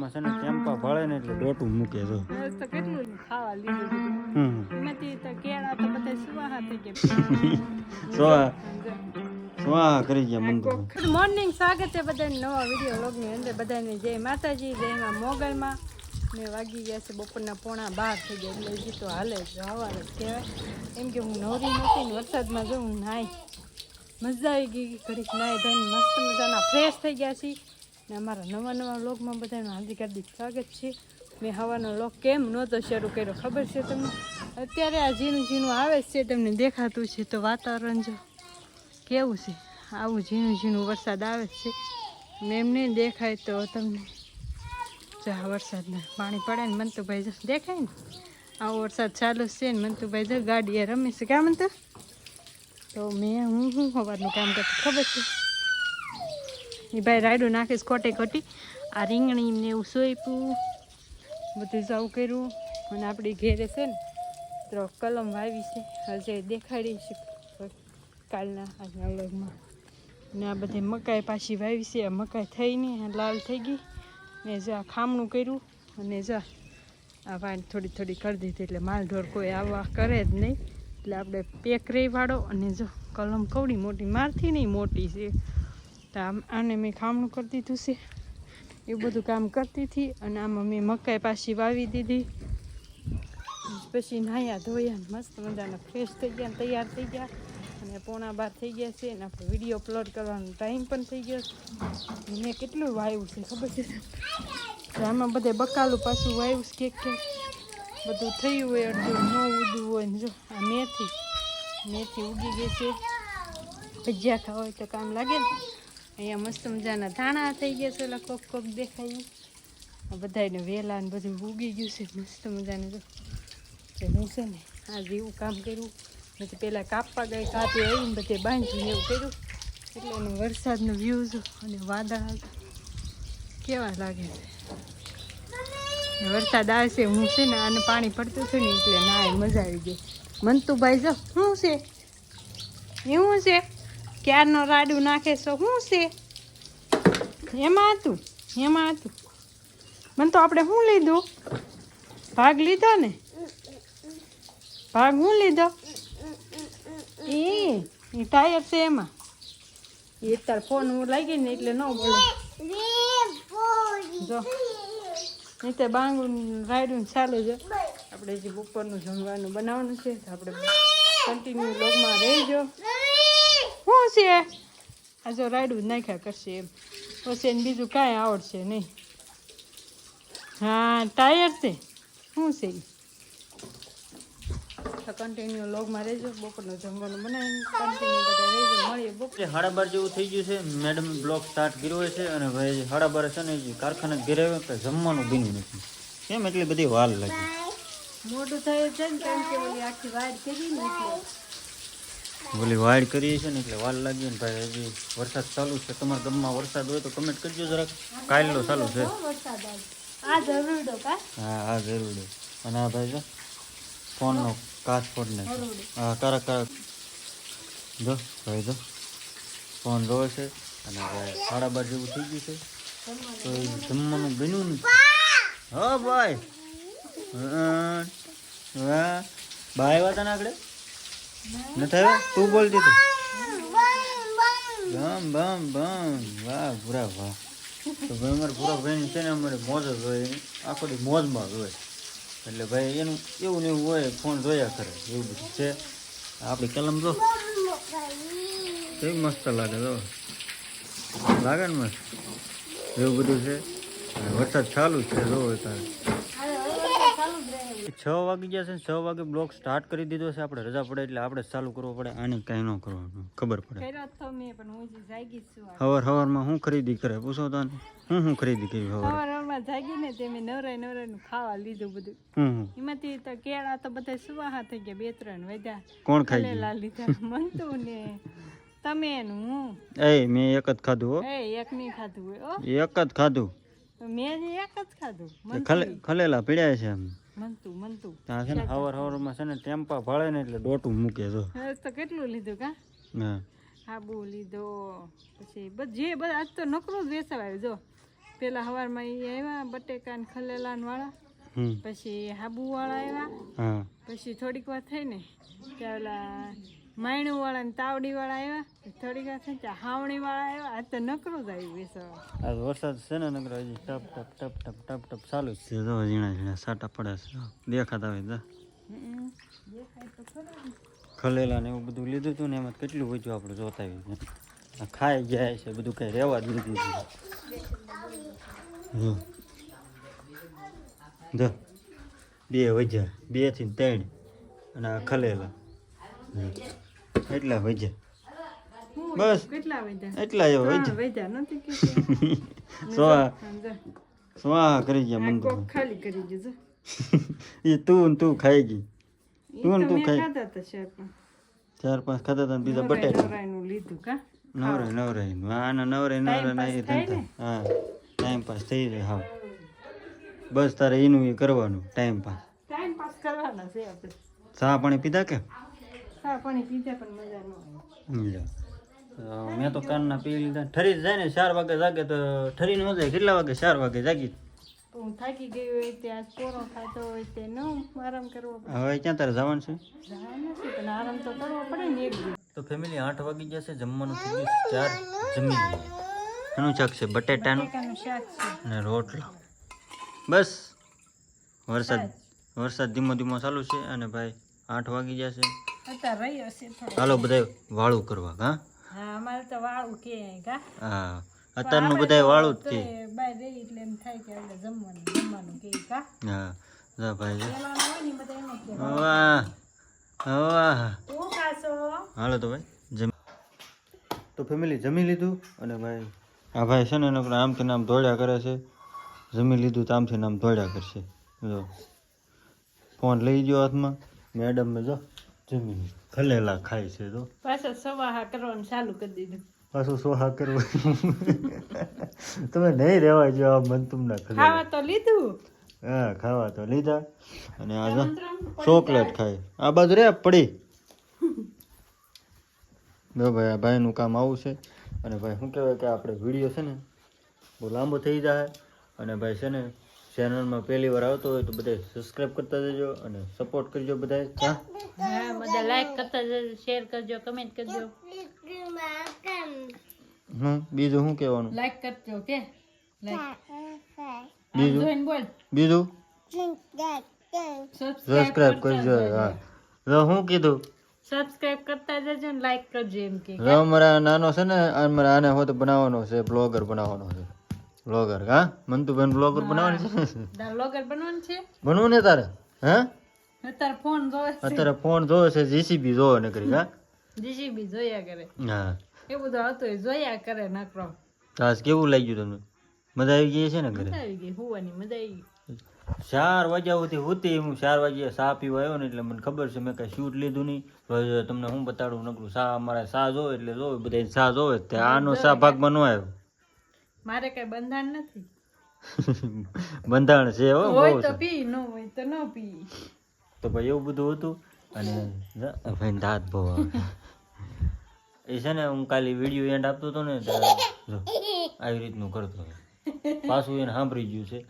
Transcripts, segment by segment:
હવારમાં છે ને ટેમ્પા ભળે ને એટલે ડોટું મૂકે જો તો કેટલું ખાવા લીધું હમ. એમાંથી તો કેળા તો બધા સુવાહા થઈ ગયા. સ્વા સ્વા કરી ગયા મન ગુડ મોર્નિંગ સ્વાગત છે બધાને નવા વીડિયો વ્લોગની અંદર બધાને જય માતાજી જયમાં મોગલમાં. મેં વાગી ગયા છે બપોરના પોણા બાર થઈ ગયા એટલે હજી તો હાલે જ હવારે કહેવાય. એમ કે હું નવરી નથી ને વરસાદમાં જો હું નાહી મજા આવી ગઈ ઘડીક નાહી ધોઈને મસ્ત મજાના ફ્રેશ થઈ ગયા છીએ. ને અમારા નવા નવા લોગમાં બધાનું હાર્દિક હાર્દિક સ્વાગત છે. મેં હવાનો લોક કેમ નહોતો શરૂ કર્યો ખબર છે તમને? અત્યારે આ ઝીણું ઝીણું આવે છે, તમને દેખાતું છે તો વાતાવરણ જો કેવું છે? આવું ઝીણું ઝીણું વરસાદ આવે છે. ને એમને દેખાય તો તમને જા વરસાદના પાણી પડે ને મંતુભાઈ જો દેખાય ને? આવો વરસાદ ચાલુ છે ને મંતુભાઈ જો ગાડીએ રમે છે. ક્યાં મંતુ તો મેં હું શું સવારનું કામ કરતી ખબર છે? એ ભાઈ રાયડું નાખીશ ખોટે ખોટી. આ રીંગણી ને એવું સોંપ્યું બધું સૌ કર્યું. અને આપણી ઘેરે છે ને તો કલમ વાવી છે. હજે દેખાડી છે. કાલના આજના વ્લોગમાં ને આ બધી મકાઈ પાછી વાવી છે. આ મકાઈ થઈ નહીં લાલ થઈ ગઈ. ને જો આ ખામણું કર્યું. અને જો આ વાણ થોડી થોડી કરી દીધી. એટલે માલઢોર કોઈ આવવા કરે જ નહીં. એટલે આપણે પેક રહીવાળો અને જો કલમ કવડી મોટી, મારથી નહીં મોટી છે. તો આમ આને મેં ખામણું કરી દીધું છે. એવું બધું કામ કરતી હતી અને આમાં મેં મકાઈ પાછી વાવી દીધી. પછી નાહ્યા ધોયા મસ્ત મજાના ફ્રેશ થઈ ગયા તૈયાર થઈ ગયા. અને પોણા બાર થઈ ગયા છે અને આપણે વીડિયો અપલોડ કરવાનો ટાઈમ પણ થઈ ગયો છે. મેં કેટલું વાવ્યું છે ખબર છે? આમાં બધે બકાલું પાછું વાવ્યું છે કે બધું થયું હોય અડધું, ન ઉડવું હોય ને જો, આ મેથી. મેથી ઉગી ગઈ છે. ભજીયા ખાવા હોય તો કામ લાગે ને. અહીંયા મસ્ત મજાના ધાણા થઈ ગયા છે, ઓલા કોક કોક દેખાય. બધાને વેલા ને બધું ઉગી ગયું છે, મસ્ત મજાનું હું છે ને આ જેવું કામ કર્યું. પછી પહેલાં કાપવા ગઈ, કાપી આવીને બધે બાંધીને એવું કર્યું. એટલે એનો વરસાદનો વ્યૂ જો અને વાદળ. કેવા લાગે છે? વરસાદ આવશે, હું છે ને આને પાણી પડતું છે ને એટલે ના મજા આવી ગઈ. મંતુભાઈ જો શું છે? એવું છે? ક્યારનો રાડું નાખે છો શું છે? એમાં હતું એમાં હતું. મને તો આપણે શું લીધું? ભાગ લીધો ને? ભાગ હું લીધો? એ એ ટાયર છે એમાં. એ તાર ફોન હું લાગી ને એટલે ન બોલે. જો. નહીં તો બાંગું રાયડું ચાલુ છે. આપણે જે બપોરનું જમવાનું બનાવવાનું છે આપણે કન્ટિન્યુ લોગમાં રહેજો. છે? આ જો રાયડું નાખ્યા કરશે એમ. પછી એને બીજું કાંઈ આવડશે નહીં. હા ટાયર છે? શું છે તો કન્ટિન્યુ લોગમાં રહેજો બપોરનો જમવાનું બનાવીને કન્ટિન્યુ બધા રહેજો મળીએ બપોર. જે જેવું થઈ ગયું છે. મેડમ બ્લોક સ્ટાર્ટ કર્યો છે અને ભાઈ હડાબર છે ને કારખાને ઘેરે કે જમવાનું બીનું નથી. કેમ એટલી બધી વાર લાગી? મોટું થયું છે ને કેમ કે આખી વાર કરી ને એટલે ઓલી વાડ કરીએ છે ને એટલે વાલ લાગી ને ભાઈ હજી વરસાદ ચાલુ છે. તમારા ગામમાં વરસાદ હોય તો કમેન્ટ કરજો જરાક. કાલનો ચાલુ છે. હા આ જરૂરડો જરૂર અને આ ભાઈ જો ફોનનો કાચ ફોડ ને હા કરાક કરાક. જો ભાઈ જો ફોન રોવે છે અને ભાઈ સાડા બાર જેવું થઈ ગયું છે. તો જમવાનું બન્યું ને હા ભાઈ. હા બાય આવ્યા ને આગળ? નથી થયો તું બોલતી તું. બમ બમ બમ. વાહ પૂરા વાહ. તો ભાઈ અમારે પૂરા ભાઈ છે ને અમારે મોજ જ હોય. આખો દી મોજમાં જ હોય. એટલે ભાઈ એનું એવું ને એવું હોય, ફોન જોયા કરે. એવું બધું છે. આપણી કલમ જો. કેવી મસ્ત લાગે જો. લાગે ને મસ્ત? એવું બધું છે. વરસાદ ચાલુ છે, જો તારે છ વાગી ગયા છે છ વાગે બ્લોક સ્ટાર્ટ કરી દીધો છે. આપણે રજા પડે એટલે આપણે ચાલુ કરવો પડે. આને કાંઈ ન કરવાનું ખબર પડે. તો હું. હવાર હવારમાં શું ખરીદી કરે પૂછો તને? હું હું ખરીદી કરી હવાર? સવારમાં ને તે મેં નવરાય નવરાયનું ખાવા લીધું બધું. હું હું એમાંથી તો કેળા તો બધા સુવાહા થઈ ગયા બે ત્રણ વધ્યા. કોણ ખાઈ ગયું? લીધા મનતું ને તમે હું? એ મેં એક જ ખાધું હો. એ એક નહીં ખાધું એક જ ખાધું? મેં એક જ ખાધું ખલે ખલેલા પીડ્યા છે એમ. મનતું મનતું ત્યાં છે ને હવર હવારમાં છે ને ટેમ્પા ભળે ને એટલે ડોટું મૂકે જો તો કેટલું લીધું કા? હા. આબુ લીધો પછી જે બધા આજ તો નકરું જ વેચાવાયું જો. પેલા સવારમાં એ આવ્યા બટેકા ને ખલેલા વાળા. પછી હાબુ વાળા આવ્યા પછી થોડીક વાર થઈ ને ત્યાં ઓલા માયણું વાળા ને તાવડી વાળા આવ્યા થોડીક વાર થઈ હાવણી વાળા આવ્યા. આ તો નકરો જ બેસવા આ વરસાદ છે ને નકરો હજી ટપ ટપ ટપ ટપ ટપ ટપ ચાલુ જ છે. જો ઝીણા ઝીણા સાટા પડે છે. દેખાતા હોય તો. તો. ખલેલા ને એવું બધું લીધું હતું ને એમાં કેટલું વધ્યું આપણે જોતા આવી ખાઈ જાય છે બધું કઈ રહેવા જ નથી. દીધું. જો. બે વજ્યા બેથી ત્રણ. અને આ ખલેલા. એટલા વજ્યા હું બસ. કેટલા વધ્યા? એટલા એવા ત્રણ વજ્યા નથી સોવા સમજો. કરી ગયા મન ખાલી કરી દીધું એ તું તું ખાઈ ગઈ. તું તું ખાઈ. ખાધા ચાર પાંચ ખાતા હતા ને બીજા બટેટા. લીધું કા? આના નવરાય નવરાય ના એ થાય હા ટાઈમ પાસ થઈ જાય હા. બસ તારે એનું એ કરવાનું ટાઈમ પાસ ટાઈમ પાસ કરવાના છે આપણે. ચા પાણી પીધા કે? ચા પાણી પીધા પણ મજા ન આવે. તો મેં તો કાનના પી લીધા. ઠરી જાય ને ચાર વાગે જાગે તો ઠરી ન જાય. કેટલા વાગે? ચાર વાગે જાગી. હું થાકી ગઈ હોય ત્યાં કોરો ખાતો હોય તે ન આરામ કરવો હવે ક્યાં તારે જવાનું છે? પણ આરામ તો કરવો પડે ને એક તો ફેમિલી આઠ વાગી જશે જમવાનું થઈ ગયું ચાર જમી એનું શાક છે? બટેટાનું? શાક છે. અને રોટલો. બસ. વરસાદ વરસાદ ધીમો ધીમો ચાલુ છે અને ભાઈ આઠ વાગી જશે અત્યારે રહ્યો છે થોડો ચાલો બધા વાળું કરવા હા હા અમારે તો વાળું કે કા? હા અત્યારનું બધા વાળું જ છે બાય રહી એટલે એમ થાય કે આપણે જમવાનું જમવાનું કે કા? હા જા ભાઈ વાહ વાહ હાલો તો ભાઈ જમી. તો ફેમિલી જમી લીધું અને ભાઈ આ ભાઈ છે ને નકર આમથી નામ દોડ્યા કરે છે. જમી લીધું તો આમથી નામ દોડ્યા કરશે. જો ફોન લઈ ગયો હાથમાં. મેડમ જો. જમી લીધું. ખલેલા ખાય છે તો. પાછા સવાહા કરવાનું ચાલુ કરી દીધું. પાછું સોહા કરવાનું તમે નહીં રહેવા જો આ મન તમને ખાવા તો લીધું. હા ખાવા તો લીધા. અને આ ચોકલેટ ખાય. આ બાજુ રે પડી. જો ભાઈ આ ભાઈનું કામ આવું છે. અને ભાઈ શું કહેવાય કે આપણે વીડિયો છે ને બહુ લાંબો થઈ જાય. અને ભાઈ છે ને ચેનલમાં પહેલી વાર આવતો હોય તો બધા સબસ્ક્રાઈબ કરતા જજો અને સપોર્ટ કરજો બધા હા બધા લાઈક કરતા જજો શેર કરજો કમેન્ટ કરજો. હમ બીજું શું કહેવાનું? લાઈક કરજો કે બીજું? બોલ. બીજું? સબસ્ક્રાઇબ કરજો હા. હું શું કીધું? સબસ્ક્રાઇબ કરતા જજો ને લાઈક કરજો એમ કે. જો અમારા નાનો છે ને મારા આને હોત બનાવવાનો છે બ્લોગર બનાવવાનો છે. બ્લોગર હા? મંતુભાઈ બ્લોગર બનાવવાની છે? બ્લોગર બનવાનું છે? બનવું ને તારે? હે? અત્યારે ફોન જોવે અત્યારે ફોન જોવે છે જીસીબી જોવે ને કરી હા? જીસીબી જોયા કરે. હા. એ બધું હતું જોયા કરે નકરો. તાસ કેવું લાગ્યું તમને? મજા આવી ગઈ છે ને ઘરે? મજા આવી ગઈ હોવાની મજા આવી ગઈ. ચાર વાગ્યા સુધી હોતી હું ચાર વાગ્યા સા પીવા આવ્યો ને એટલે મને ખબર છે મેં કાંઈ શૂટ લીધું નહીં. તમને હું બતાડું નકરું સા અમારે સા જોવે એટલે જોવે બધા સા જોવે તે આનો સા ભાગમાં ન આવ્યો. મારે કઈ બંધાણ નથી. બંધાણ છે હો હોય તો પી ન હોય તો ન પી. તો ભાઈ એવું બધું હતું? અને ભાઈ દાંત બહુ એ છે ને હું કાલે વીડિયો એન્ડ આપતો હતો ને જો આવી રીતનું કરતો પાછું એને સાંભળી ગયું છે.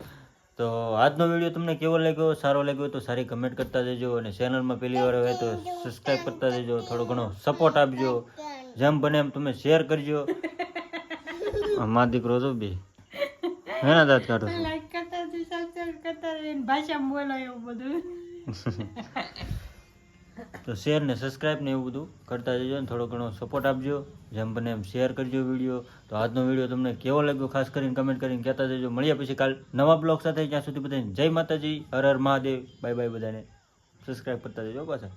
તો આજનો વીડિયો તમને કેવો લાગ્યો સારો લાગ્યો તો સારી કમેન્ટ કરતા જજો અને ચેનલમાં પહેલી વાર હોય તો સબસ્ક્રાઈબ કરતા જજો થોડો ઘણો સપોર્ટ આપજો. જેમ બને એમ તમે શેર કરજો. મા દીકરો તો બે. હેના દાંત કાઢો છો? લાઈક કરતા જજો સબસ્ક્રાઇબ કરતા એની ભાષામાં બોલો એવું બધું. તો શેર ને સબસ્ક્રાઇબ ને એવું બધું કરતા જજો ને થોડો ઘણો સપોર્ટ આપજો. જેમ બને એમ શેર કરજો વીડિયો તો આજનો વીડિયો તમને કેવો લાગ્યો ખાસ કરીને કમેન્ટ કરીને કહેતા જજો. મળ્યા પછી કાલ નવા બ્લોગ સાથે. ત્યાં સુધી બધાને જય માતાજી. હર હર મહાદેવ. બાય બાય બધાને. સબસ્ક્રાઇબ કરતા જજો પાછા.